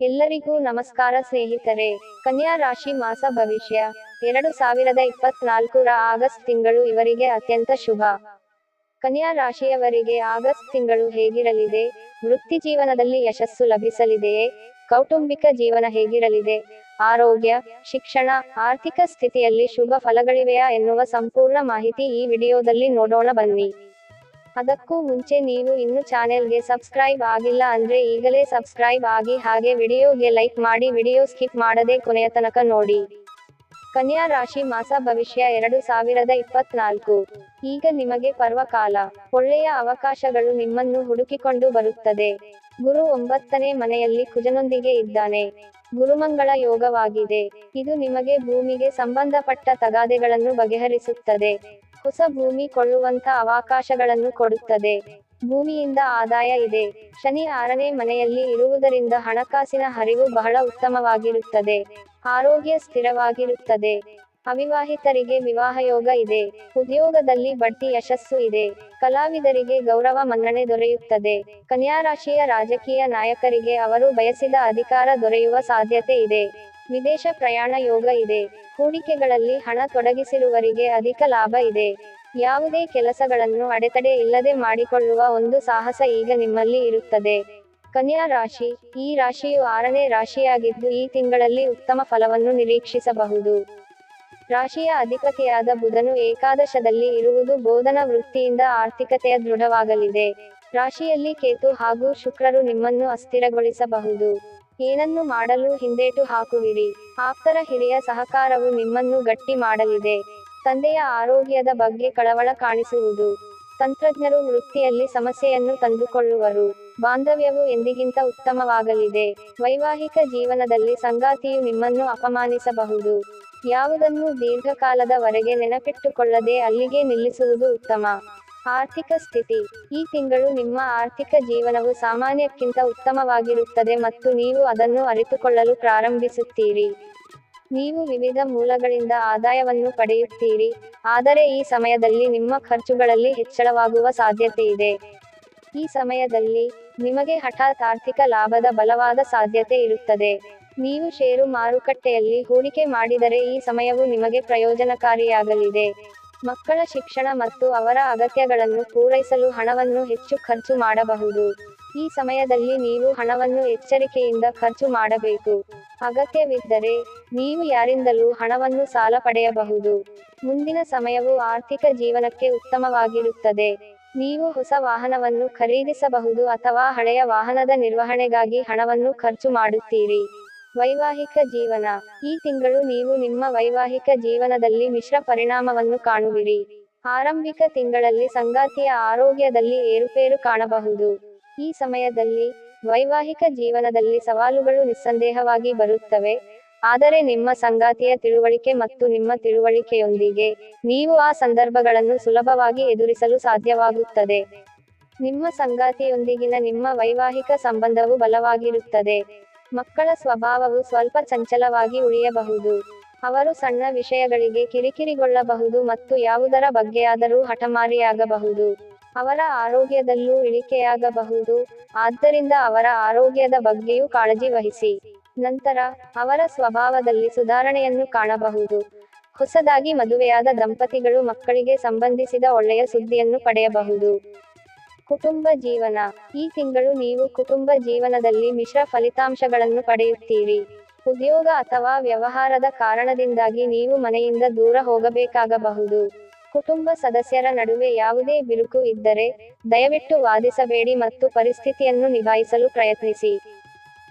ಎಲ್ಲರಿಗೂ ನಮಸ್ಕಾರ ಸ್ನೇಹಿತರೆ. ಕನ್ಯಾ ರಾಶಿ ಮಾಸ ಭವಿಷ್ಯ. ಎರಡು ಸಾವಿರದ ಇಪ್ಪತ್ನಾಲ್ಕರ ಆಗಸ್ಟ್ ತಿಂಗಳು ಇವರಿಗೆ ಅತ್ಯಂತ ಶುಭ. ಕನ್ಯಾ ರಾಶಿಯವರಿಗೆ ಆಗಸ್ಟ್ ತಿಂಗಳು ಹೇಗಿರಲಿದೆ? ವೃತ್ತಿ ಜೀವನದಲ್ಲಿ ಯಶಸ್ಸು ಲಭಿಸಲಿದೆಯೇ? ಕೌಟುಂಬಿಕ ಜೀವನ ಹೇಗಿರಲಿದೆ? ಆರೋಗ್ಯ, ಶಿಕ್ಷಣ, ಆರ್ಥಿಕ ಸ್ಥಿತಿಯಲ್ಲಿ ಶುಭ ಫಲಗಳಿವೆಯಾ ಎನ್ನುವ ಸಂಪೂರ್ಣ ಮಾಹಿತಿ ಈ ವಿಡಿಯೋದಲ್ಲಿ ನೋಡೋಣ ಬನ್ನಿ. ಅದಕ್ಕೂ ಮುಂಚೆ ನೀವು ಇನ್ನು ಚಾನೆಲ್ಗೆ ಸಬ್ಸ್ಕ್ರೈಬ್ ಆಗಿಲ್ಲ ಅಂದ್ರೆ ಈಗಲೇ ಸಬ್ಸ್ಕ್ರೈಬ್ ಆಗಿ ಹಾಗೆ ವಿಡಿಯೋಗೆ ಲೈಕ್ ಮಾಡಿ ವಿಡಿಯೋ ಸ್ಕಿಪ್ ಮಾಡದೆ ಕೊನೆಯ ತನಕ ನೋಡಿ. ಕನ್ಯಾ ರಾಶಿ ಮಾಸ ಭವಿಷ್ಯ ಎರಡು ಸಾವಿರದ ಇಪ್ಪತ್ನಾಲ್ಕು. ಈಗ ನಿಮಗೆ ಪರ್ವಕಾಲ. ಒಳ್ಳೆಯ ಅವಕಾಶಗಳು ನಿಮ್ಮನ್ನು ಹುಡುಕಿಕೊಂಡು ಬರುತ್ತದೆ. ಗುರು ಒಂಬತ್ತನೇ ಮನೆಯಲ್ಲಿ ಕುಜನೊಂದಿಗೆ ಇದ್ದಾನೆ. ಗುರುಮಂಗಳ ಯೋಗವಾಗಿದೆ. ಇದು ನಿಮಗೆ ಭೂಮಿಗೆ ಸಂಬಂಧಪಟ್ಟ ತಗಾದೆಗಳನ್ನು ಬಗೆಹರಿಸುತ್ತದೆ. ಹೊಸ ಭೂಮಿ ಕೊಳ್ಳುವಂತ ಅವಕಾಶಗಳನ್ನು ಕೊಡುತ್ತದೆ. ಭೂಮಿಯಿಂದ ಆದಾಯ ಇದೆ. ಶನಿ ಆರನೇ ಮನೆಯಲ್ಲಿ ಇರುವುದರಿಂದ ಹಣಕಾಸಿನ ಹರಿವು ಬಹಳ ಉತ್ತಮವಾಗಿರುತ್ತದೆ. ಆರೋಗ್ಯ ಸ್ಥಿರವಾಗಿರುತ್ತದೆ. ಅವಿವಾಹಿತರಿಗೆ ವಿವಾಹ ಯೋಗ ಇದೆ. ಉದ್ಯೋಗದಲ್ಲಿ ಬಡ್ತಿ ಯಶಸ್ಸು ಇದೆ. ಕಲಾವಿದರಿಗೆ ಗೌರವ ಮನ್ನಣೆ ದೊರೆಯುತ್ತದೆ. ಕನ್ಯಾ ರಾಶಿಯ ರಾಜಕೀಯ ನಾಯಕರಿಗೆ ಅವರು ಬಯಸಿದ ಅಧಿಕಾರ ದೊರೆಯುವ ಸಾಧ್ಯತೆ ಇದೆ. ವಿದೇಶ ಪ್ರಯಾಣ ಯೋಗ ಇದೆ. ಹೂಡಿಕೆಗಳಲ್ಲಿ ಹಣ ತೊಡಗಿಸಿರುವರಿಗೆ ಅಧಿಕ ಲಾಭ ಇದೆ. ಯಾವುದೇ ಕೆಲಸಗಳನ್ನು ಅಡೆತಡೆ ಇಲ್ಲದೆ ಮಾಡಿಕೊಳ್ಳುವ ಒಂದು ಸಾಹಸ ಈಗ ನಿಮ್ಮಲ್ಲಿ ಇರುತ್ತದೆ. ಕನ್ಯಾ ರಾಶಿ, ಈ ರಾಶಿಯು ಆರನೇ ರಾಶಿಯಾಗಿದ್ದು ಈ ತಿಂಗಳಲ್ಲಿ ಉತ್ತಮ ಫಲವನ್ನು ನಿರೀಕ್ಷಿಸಬಹುದು. ರಾಶಿಯ ಅಧಿಪತಿಯಾದ ಬುಧನು ಏಕಾದಶದಲ್ಲಿ ಇರುವುದು ಬೋಧನಾ ವೃತ್ತಿಯಿಂದ ಆರ್ಥಿಕತೆಯ ದೃಢವಾಗಲಿದೆ. ರಾಶಿಯಲ್ಲಿ ಕೇತು ಹಾಗೂ ಶುಕ್ರರು ನಿಮ್ಮನ್ನು ಅಸ್ಥಿರಗೊಳಿಸಬಹುದು. ಏನನ್ನು ಮಾಡಲು ಹಿಂದೇಟು ಹಾಕುವಿರಿ. ಆಪ್ತರ ಹಿರಿಯ ಸಹಕಾರವು ನಿಮ್ಮನ್ನು ಗಟ್ಟಿ ಮಾಡಲಿದೆ. ತಂದೆಯ ಆರೋಗ್ಯದ ಬಗ್ಗೆ ಕಳವಳ ಕಾಣಿಸುವುದು. ತಂತ್ರಜ್ಞರು ವೃತ್ತಿಯಲ್ಲಿ ಸಮಸ್ಯೆಯನ್ನು ತಂದುಕೊಳ್ಳುವರು. ಬಾಂಧವ್ಯವು ಎಂದಿಗಿಂತ ಉತ್ತಮವಾಗಲಿದೆ. ವೈವಾಹಿಕ ಜೀವನದಲ್ಲಿ ಸಂಗಾತಿಯು ನಿಮ್ಮನ್ನು ಅಪಮಾನಿಸಬಹುದು. ಯಾವುದನ್ನು ದೀರ್ಘಕಾಲದವರೆಗೆ ನೆನಪಿಟ್ಟುಕೊಳ್ಳದೆ ಅಲ್ಲಿಗೆ ನಿಲ್ಲಿಸುವುದು ಉತ್ತಮ. ಆರ್ಥಿಕ ಸ್ಥಿತಿ. ಈ ತಿಂಗಳು ನಿಮ್ಮ ಆರ್ಥಿಕ ಜೀವನವು ಸಾಮಾನ್ಯಕ್ಕಿಂತ ಉತ್ತಮವಾಗಿರುತ್ತದೆ ಮತ್ತು ನೀವು ಅದನ್ನು ಅರಿತುಕೊಳ್ಳಲು ಪ್ರಾರಂಭಿಸುತ್ತೀರಿ. ನೀವು ವಿವಿಧ ಮೂಲಗಳಿಂದ ಆದಾಯವನ್ನು ಪಡೆಯುತ್ತೀರಿ. ಆದರೆ ಈ ಸಮಯದಲ್ಲಿ ನಿಮ್ಮ ಖರ್ಚುಗಳಲ್ಲಿ ಹೆಚ್ಚಳವಾಗುವ ಸಾಧ್ಯತೆ ಇದೆ. ಈ ಸಮಯದಲ್ಲಿ ನಿಮಗೆ ಹಠಾತ್ ಆರ್ಥಿಕ ಲಾಭದ ಬಲವಾದ ಸಾಧ್ಯತೆ ಇರುತ್ತದೆ. ನೀವು ಷೇರು ಮಾರುಕಟ್ಟೆಯಲ್ಲಿ ಹೂಡಿಕೆ ಮಾಡಿದರೆ ಈ ಸಮಯವು ನಿಮಗೆ ಪ್ರಯೋಜನಕಾರಿಯಾಗಲಿದೆ. ಮಕ್ಕಳ ಶಿಕ್ಷಣ ಮತ್ತು ಅವರ ಅಗತ್ಯಗಳನ್ನು ಪೂರೈಸಲು ಹಣವನ್ನು ಹೆಚ್ಚು ಖರ್ಚು ಮಾಡಬಹುದು. ಈ ಸಮಯದಲ್ಲಿ ನೀವು ಹಣವನ್ನು ಎಚ್ಚರಿಕೆಯಿಂದ ಖರ್ಚು ಮಾಡಬೇಕು. ಅಗತ್ಯವಿದ್ದರೆ ನೀವು ಯಾರಿಂದಲೂ ಹಣವನ್ನು ಸಾಲ ಪಡೆಯಬಹುದು. ಮುಂದಿನ ಸಮಯವು ಆರ್ಥಿಕ ಜೀವನಕ್ಕೆ ಉತ್ತಮವಾಗಿರುತ್ತದೆ. ನೀವು ಹೊಸ ವಾಹನವನ್ನು ಖರೀದಿಸಬಹುದು ಅಥವಾ ಹಳೆಯ ವಾಹನದ ನಿರ್ವಹಣೆಗಾಗಿ ಹಣವನ್ನು ಖರ್ಚು ಮಾಡುತ್ತೀರಿ. ವೈವಾಹಿಕ ಜೀವನ. ಈ ತಿಂಗಳು ನೀವು ನಿಮ್ಮ ವೈವಾಹಿಕ ಜೀವನದಲ್ಲಿ ಮಿಶ್ರ ಪರಿಣಾಮವನ್ನು ಕಾಣುವಿರಿ. ಆರಂಭಿಕ ತಿಂಗಳಲ್ಲಿ ಸಂಗಾತಿಯ ಆರೋಗ್ಯದಲ್ಲಿ ಏರುಪೇರು ಕಾಣಬಹುದು. ಈ ಸಮಯದಲ್ಲಿ ವೈವಾಹಿಕ ಜೀವನದಲ್ಲಿ ಸವಾಲುಗಳು ನಿಸ್ಸಂದೇಹವಾಗಿ ಬರುತ್ತವೆ. ಆದರೆ ನಿಮ್ಮ ಸಂಗಾತಿಯ ತಿಳುವಳಿಕೆ ಮತ್ತು ನಿಮ್ಮ ತಿಳುವಳಿಕೆಯೊಂದಿಗೆ ನೀವು ಆ ಸಂದರ್ಭಗಳನ್ನು ಸುಲಭವಾಗಿ ಎದುರಿಸಲು ಸಾಧ್ಯವಾಗುತ್ತದೆ. ನಿಮ್ಮ ಸಂಗಾತಿಯೊಂದಿಗಿನ ನಿಮ್ಮ ವೈವಾಹಿಕ ಸಂಬಂಧವು ಬಲವಾಗಿರುತ್ತದೆ. ಮಕ್ಕಳ ಸ್ವಭಾವವು ಸ್ವಲ್ಪ ಚಂಚಲವಾಗಿ ಉಳಿಯಬಹುದು. ಅವರು ಸಣ್ಣ ವಿಷಯಗಳಿಗೆ ಕಿರಿಕಿರಿಗೊಳ್ಳಬಹುದು ಮತ್ತು ಯಾವುದರ ಬಗ್ಗೆಯಾದರೂ ಹಠಮಾರಿಯಾಗಬಹುದು. ಅವರ ಆರೋಗ್ಯದಲ್ಲೂ ಇಳಿಕೆಯಾಗಬಹುದು. ಆದ್ದರಿಂದ ಅವರ ಆರೋಗ್ಯದ ಬಗ್ಗೆಯೂ ಕಾಳಜಿ ವಹಿಸಿ. ನಂತರ, ಅವರ ಸ್ವಭಾವದಲ್ಲಿ ಸುಧಾರಣೆಯನ್ನು ಕಾಣಬಹುದು. ಹೊಸದಾಗಿ ಮದುವೆಯಾದ ದಂಪತಿಗಳು ಮಕ್ಕಳಿಗೆ ಸಂಬಂಧಿಸಿದ ಒಳ್ಳೆಯ ಸುದ್ದಿಯನ್ನು ಪಡೆಯಬಹುದು. ಕುಟುಂಬ ಜೀವನ. ಈ ತಿಂಗಳು ನೀವು ಕುಟುಂಬ ಜೀವನದಲ್ಲಿ ಮಿಶ್ರ ಫಲಿತಾಂಶಗಳನ್ನು ಪಡೆಯುತ್ತೀರಿ. ಉದ್ಯೋಗ ಅಥವಾ ವ್ಯವಹಾರದ ಕಾರಣದಿಂದಾಗಿ ನೀವು ಮನೆಯಿಂದ ದೂರ ಹೋಗಬೇಕಾಗಬಹುದು. ಕುಟುಂಬ ಸದಸ್ಯರ ನಡುವೆ ಯಾವುದೇ ಬಿರುಕು ಇದ್ದರೆ, ದಯವಿಟ್ಟು ವಾದಿಸಬೇಡಿ ಮತ್ತು ಪರಿಸ್ಥಿತಿಯನ್ನು ನಿಭಾಯಿಸಲು ಪ್ರಯತ್ನಿಸಿ.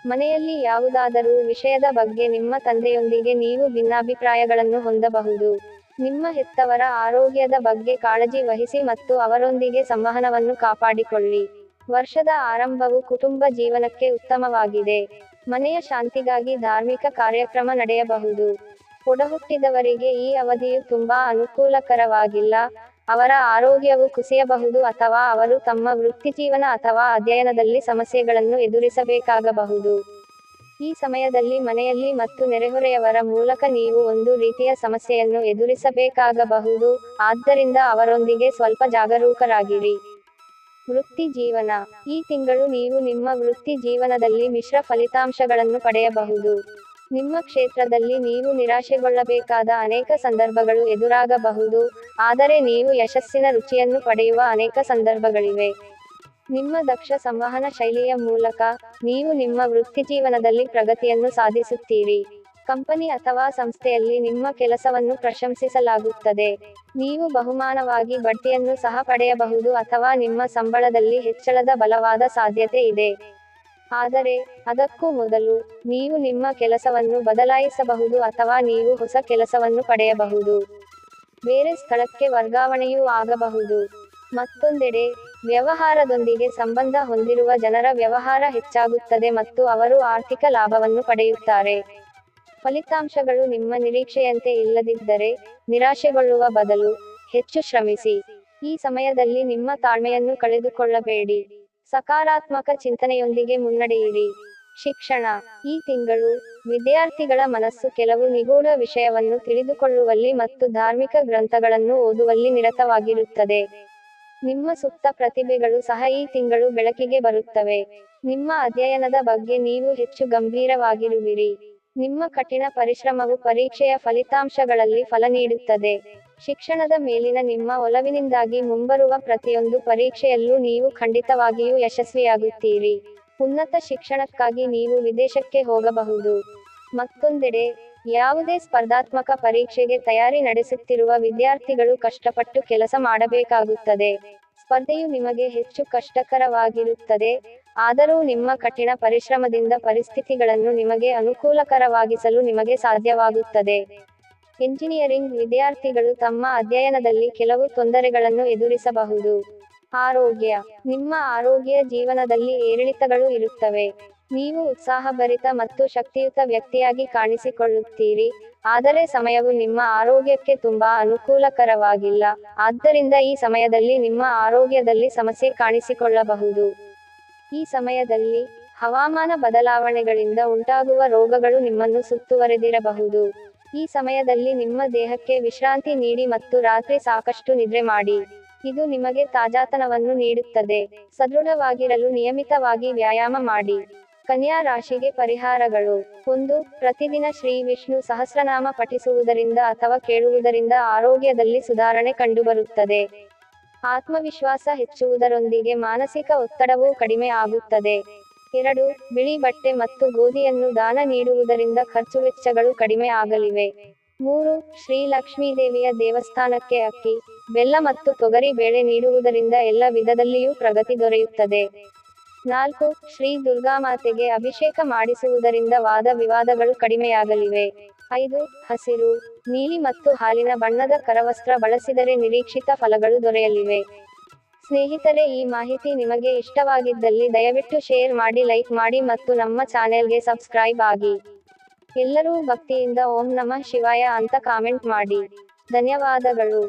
ಮನೆಯಲ್ಲಿ ಯಾವುದಾದರೂ ವಿಷಯದ ಬಗ್ಗೆ ನಿಮ್ಮ ತಂದೆಯೊಂದಿಗೆ ನೀವು ಭಿನ್ನಾಭಿಪ್ರಾಯಗಳನ್ನು ಹೊಂದಬಹುದು. ನಿಮ್ಮ ಹೆತ್ತವರ ಆರೋಗ್ಯದ ಬಗ್ಗೆ ಕಾಳಜಿ ವಹಿಸಿ ಮತ್ತು ಅವರೊಂದಿಗೆ ಸಂವಹನವನ್ನು ಕಾಪಾಡಿಕೊಳ್ಳಿ. ವರ್ಷದ ಆರಂಭವು ಕುಟುಂಬ ಜೀವನಕ್ಕೆ ಉತ್ತಮವಾಗಿದೆ. ಮನೆಯ ಶಾಂತಿಗಾಗಿ ಧಾರ್ಮಿಕ ಕಾರ್ಯಕ್ರಮ ನಡೆಯಬಹುದು. ಒಡಹುಟ್ಟಿದವರಿಗೆ ಈ ಅವಧಿಯು ತುಂಬಾ ಅನುಕೂಲಕರವಾಗಿಲ್ಲ. ಅವರ ಆರೋಗ್ಯವು ಕುಸಿಯಬಹುದು ಅಥವಾ ಅವರು ತಮ್ಮ ವೃತ್ತಿಜೀವನ ಅಥವಾ ಅಧ್ಯಯನದಲ್ಲಿ ಸಮಸ್ಯೆಗಳನ್ನು ಎದುರಿಸಬೇಕಾಗಬಹುದು. ಈ ಸಮಯದಲ್ಲಿ ಮನೆಯಲ್ಲಿ ಮತ್ತು ನೆರೆಹೊರೆಯವರ ಮೂಲಕ ನೀವು ಒಂದು ರೀತಿಯ ಸಮಸ್ಯೆಯನ್ನು ಎದುರಿಸಬೇಕಾಗಬಹುದು. ಆದ್ದರಿಂದ ಅವರೊಂದಿಗೆ ಸ್ವಲ್ಪ ಜಾಗರೂಕರಾಗಿರಿ. ವೃತ್ತಿ ಜೀವನ. ಈ ತಿಂಗಳು ನೀವು ನಿಮ್ಮ ವೃತ್ತಿ ಜೀವನದಲ್ಲಿ ಮಿಶ್ರ ಫಲಿತಾಂಶಗಳನ್ನು ಪಡೆಯಬಹುದು. ನಿಮ್ಮ ಕ್ಷೇತ್ರದಲ್ಲಿ ನೀವು ನಿರಾಶೆಗೊಳ್ಳಬೇಕಾದ ಅನೇಕ ಸಂದರ್ಭಗಳು ಎದುರಾಗಬಹುದು. ಆದರೆ ನೀವು ಯಶಸ್ಸಿನ ರುಚಿಯನ್ನು ಪಡೆಯುವ ಅನೇಕ ಸಂದರ್ಭಗಳಿವೆ. ನಿಮ್ಮ ದಕ್ಷ ಸಂವಹನ ಶೈಲಿಯ ಮೂಲಕ ನೀವು ನಿಮ್ಮ ವೃತ್ತಿಜೀವನದಲ್ಲಿ ಪ್ರಗತಿಯನ್ನು ಸಾಧಿಸುತ್ತೀರಿ. ಕಂಪನಿ ಅಥವಾ ಸಂಸ್ಥೆಯಲ್ಲಿ ನಿಮ್ಮ ಕೆಲಸವನ್ನು ಪ್ರಶಂಸಿಸಲಾಗುತ್ತದೆ. ನೀವು ಬಹುಮಾನವಾಗಿ ಬಡ್ತಿಯನ್ನು ಸಹ ಪಡೆಯಬಹುದು ಅಥವಾ ನಿಮ್ಮ ಸಂಬಳದಲ್ಲಿ ಹೆಚ್ಚಳದ ಬಲವಾದ ಸಾಧ್ಯತೆ ಇದೆ. ಆದರೆ, ಅದಕ್ಕೂ ಮೊದಲು ನೀವು ನಿಮ್ಮ ಕೆಲಸವನ್ನು ಬದಲಾಯಿಸಬಹುದು ಅಥವಾ ನೀವು ಹೊಸ ಕೆಲಸವನ್ನು ಪಡೆಯಬಹುದು. ಬೇರೆ ಸ್ಥಳಕ್ಕೆ ವರ್ಗಾವಣೆಯೂ ಆಗಬಹುದು. ಮತ್ತೊಂದೆಡೆ, ವ್ಯವಹಾರದೊಂದಿಗೆ ಸಂಬಂಧ ಹೊಂದಿರುವ ಜನರ ವ್ಯವಹಾರ ಹೆಚ್ಚಾಗುತ್ತದೆ ಮತ್ತು ಅವರು ಆರ್ಥಿಕ ಲಾಭವನ್ನು ಪಡೆಯುತ್ತಾರೆ. ಫಲಿತಾಂಶಗಳು ನಿಮ್ಮ ನಿರೀಕ್ಷೆಯಂತೆ ಇಲ್ಲದಿದ್ದರೆ ನಿರಾಶೆಗೊಳ್ಳುವ ಬದಲು ಹೆಚ್ಚು ಶ್ರಮಿಸಿ. ಈ ಸಮಯದಲ್ಲಿ ನಿಮ್ಮ ತಾಳ್ಮೆಯನ್ನು ಕಳೆದುಕೊಳ್ಳಬೇಡಿ. ಸಕಾರಾತ್ಮಕ ಚಿಂತನೆಯೊಂದಿಗೆ ಮುನ್ನಡೆಯಿರಿ. ಶಿಕ್ಷಣ, ಈ ತಿಂಗಳು ವಿದ್ಯಾರ್ಥಿಗಳ ಮನಸ್ಸು ಕೆಲವು ನಿಗೂಢ ವಿಷಯವನ್ನು ತಿಳಿದುಕೊಳ್ಳುವಲ್ಲಿ ಮತ್ತು ಧಾರ್ಮಿಕ ಗ್ರಂಥಗಳನ್ನು ಓದುವಲ್ಲಿ ನಿರತವಾಗಿರುತ್ತದೆ. ನಿಮ್ಮ ಸುಪ್ತ ಪ್ರತಿಭೆಗಳು ಸಹ ಈ ತಿಂಗಳು ಬೆಳಕಿಗೆ ಬರುತ್ತವೆ. ನಿಮ್ಮ ಅಧ್ಯಯನದ ಬಗ್ಗೆ ನೀವು ಹೆಚ್ಚು ಗಂಭೀರವಾಗಿರುವಿರಿ. ನಿಮ್ಮ ಕಠಿಣ ಪರಿಶ್ರಮವು ಪರೀಕ್ಷೆಯ ಫಲಿತಾಂಶಗಳಲ್ಲಿ ಫಲ ನೀಡುತ್ತದೆ. ಶಿಕ್ಷಣದ ಮೇಲಿನ ನಿಮ್ಮ ಒಲವಿನಿಂದಾಗಿ ಮುಂಬರುವ ಪ್ರತಿಯೊಂದು ಪರೀಕ್ಷೆಯಲ್ಲೂ ನೀವು ಖಂಡಿತವಾಗಿಯೂ ಯಶಸ್ವಿಯಾಗುತ್ತೀರಿ. ಉನ್ನತ ಶಿಕ್ಷಣಕ್ಕಾಗಿ ನೀವು ವಿದೇಶಕ್ಕೆ ಹೋಗಬಹುದು. ಮತ್ತೊಂದೆಡೆ ಯಾವುದೇ ಸ್ಪರ್ಧಾತ್ಮಕ ಪರೀಕ್ಷೆಗೆ ತಯಾರಿ ನಡೆಸುತ್ತಿರುವ ವಿದ್ಯಾರ್ಥಿಗಳು ಕಷ್ಟಪಟ್ಟು ಕೆಲಸ ಮಾಡಬೇಕಾಗುತ್ತದೆ. ಸ್ಪರ್ಧೆಯು ನಿಮಗೆ ಹೆಚ್ಚು ಕಷ್ಟಕರವಾಗಿರುತ್ತದೆ. ಆದರೂ ನಿಮ್ಮ ಕಠಿಣ ಪರಿಶ್ರಮದಿಂದ ಪರಿಸ್ಥಿತಿಗಳನ್ನು ನಿಮಗೆ ಅನುಕೂಲಕರವಾಗಿಸಲು ನಿಮಗೆ ಸಾಧ್ಯವಾಗುತ್ತದೆ. ಎಂಜಿನಿಯರಿಂಗ್ ವಿದ್ಯಾರ್ಥಿಗಳು ತಮ್ಮ ಅಧ್ಯಯನದಲ್ಲಿ ಕೆಲವು ತೊಂದರೆಗಳನ್ನು ಎದುರಿಸಬಹುದು. ಆರೋಗ್ಯ. ನಿಮ್ಮ ಆರೋಗ್ಯ ಜೀವನದಲ್ಲಿ ಏರಿಳಿತಗಳು ಇರುತ್ತವೆ. ನೀವು ಉತ್ಸಾಹಭರಿತ ಮತ್ತು ಶಕ್ತಿಯುತ ವ್ಯಕ್ತಿಯಾಗಿ ಕಾಣಿಸಿಕೊಳ್ಳುತ್ತೀರಿ. ಆದರೆ ಸಮಯವು ನಿಮ್ಮ ಆರೋಗ್ಯಕ್ಕೆ ತುಂಬಾ ಅನುಕೂಲಕರವಾಗಿಲ್ಲ. ಆದ್ದರಿಂದ ಈ ಸಮಯದಲ್ಲಿ ನಿಮ್ಮ ಆರೋಗ್ಯದಲ್ಲಿ ಸಮಸ್ಯೆ ಕಾಣಿಸಿಕೊಳ್ಳಬಹುದು. ಈ ಸಮಯದಲ್ಲಿ ಹವಾಮಾನ ಬದಲಾವಣೆಗಳಿಂದ ಉಂಟಾಗುವ ರೋಗಗಳು ನಿಮ್ಮನ್ನು ಸುತ್ತುವರೆದಿರಬಹುದು. ಈ ಸಮಯದಲ್ಲಿ ನಿಮ್ಮ ದೇಹಕ್ಕೆ ವಿಶ್ರಾಂತಿ ನೀಡಿ ಮತ್ತು ರಾತ್ರಿ ಸಾಕಷ್ಟು ನಿದ್ರೆ ಮಾಡಿ. ಇದು ನಿಮಗೆ ತಾಜಾತನವನ್ನು ನೀಡುತ್ತದೆ. ಸದೃಢವಾಗಿರಲು ನಿಯಮಿತವಾಗಿ ವ್ಯಾಯಾಮ ಮಾಡಿ. ಕನ್ಯಾ ರಾಶಿಗೆ ಪರಿಹಾರಗಳು. ಒಂದು, ಪ್ರತಿದಿನ ಶ್ರೀ ವಿಷ್ಣು ಸಹಸ್ರನಾಮ ಪಠಿಸುವುದರಿಂದ ಅಥವಾ ಕೇಳುವುದರಿಂದ ಆರೋಗ್ಯದಲ್ಲಿ ಸುಧಾರಣೆ ಕಂಡುಬರುತ್ತದೆ. ಆತ್ಮವಿಶ್ವಾಸ ಹೆಚ್ಚುವುದರೊಂದಿಗೆ ಮಾನಸಿಕ ಒತ್ತಡವೂ ಕಡಿಮೆ ಆಗುತ್ತದೆ. ಎರಡು, ಬಿಳಿ ಬಟ್ಟೆ ಮತ್ತು ಗೋಧಿಯನ್ನು ದಾನ ನೀಡುವುದರಿಂದ ಖರ್ಚು ವೆಚ್ಚಗಳು ಕಡಿಮೆ ಆಗಲಿವೆ. ಮೂರು, ಶ್ರೀ ಲಕ್ಷ್ಮೀದೇವಿಯ ದೇವಸ್ಥಾನಕ್ಕೆ ಅಕ್ಕಿ, ಬೆಲ್ಲ ಮತ್ತು ತೊಗರಿ ಬೇಳೆ ನೀಡುವುದರಿಂದ ಎಲ್ಲ ವಿಧದಲ್ಲಿಯೂ ಪ್ರಗತಿ ದೊರೆಯುತ್ತದೆ. ನಾಲ್ಕು, ಶ್ರೀ ದುರ್ಗಾಮಾತೆಗೆ ಅಭಿಷೇಕ ಮಾಡಿಸುವುದರಿಂದ ವಾದ ವಿವಾದಗಳು ಕಡಿಮೆಯಾಗಲಿವೆ. ಐದು, ಹಸಿರು, ನೀಲಿ ಮತ್ತು ಹಾಲಿನ ಬಣ್ಣದ ಕರವಸ್ತ್ರ ಬಳಸಿದರೆ ನಿರೀಕ್ಷಿತ ಫಲಗಳು ದೊರೆಯಲಿವೆ. ಸ್ನೇಹಿತರೆ, ಈ ಮಾಹಿತಿ ನಿಮಗೆ ಇಷ್ಟವಾಗಿದ್ದಲ್ಲಿ ದಯವಿಟ್ಟು ಶೇರ್ ಮಾಡಿ, ಲೈಕ್ ಮಾಡಿ ಮತ್ತು ನಮ್ಮ ಚಾನೆಲ್ಗೆ ಸಬ್ಸ್ಕ್ರೈಬ್ ಆಗಿ. ಎಲ್ಲರೂ ಭಕ್ತಿಯಿಂದ ಓಂ ನಮಃ ಶಿವಾಯ ಅಂತ ಕಾಮೆಂಟ್ ಮಾಡಿ. ಧನ್ಯವಾದಗಳು.